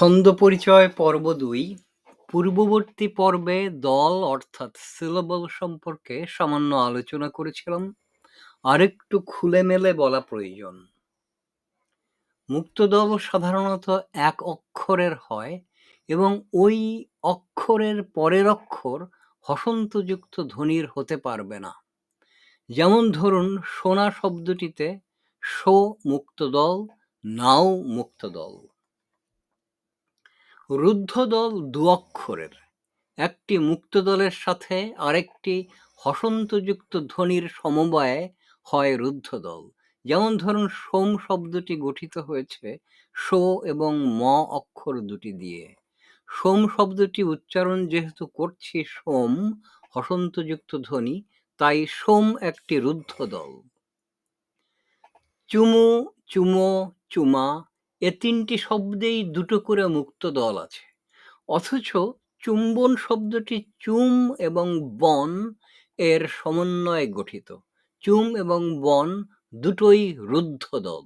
ছন্দ পরিচয় পর্ব দুই, পূর্ববর্তী পর্বে দল অর্থাৎ সিলেবল সম্পর্কে সামান্য আলোচনা করেছিলাম। আরেকটু খুলে মেলে বলা প্রয়োজন। মুক্ত দল সাধারণত এক অক্ষরের হয় এবং ওই অক্ষরের পরের অক্ষর হসন্তযুক্ত ধ্বনির হতে পারবে না। যেমন ধরুন, সোনা শব্দটিতে সো মুক্ত দল নাও মুক্ত দল রুদ্ধ দল দু অক্ষরের। একটি মুক্ত দলের সাথে আরেকটি হসন্তযুক্ত ধ্বনির সমবায়ে হয় রুদ্ধ দল যেমন ধরুন, সোম শব্দটি গঠিত হয়েছে সো এবং ম অক্ষর দুটি দিয়ে। সোম শব্দটি উচ্চারণ যেহেতু করছি সোম, হসন্তযুক্ত ধ্বনি, তাই সোম একটি রুদ্ধ দল চুমু, চুমো, চুমা এ তিনটি শব্দেই দুটো করে মুক্ত দল আছে। অথচ চুম্বন শব্দটি চুম এবং বন এর সমন্বয়ে গঠিত। চুম এবং বন দুটোই রুদ্ধ দল।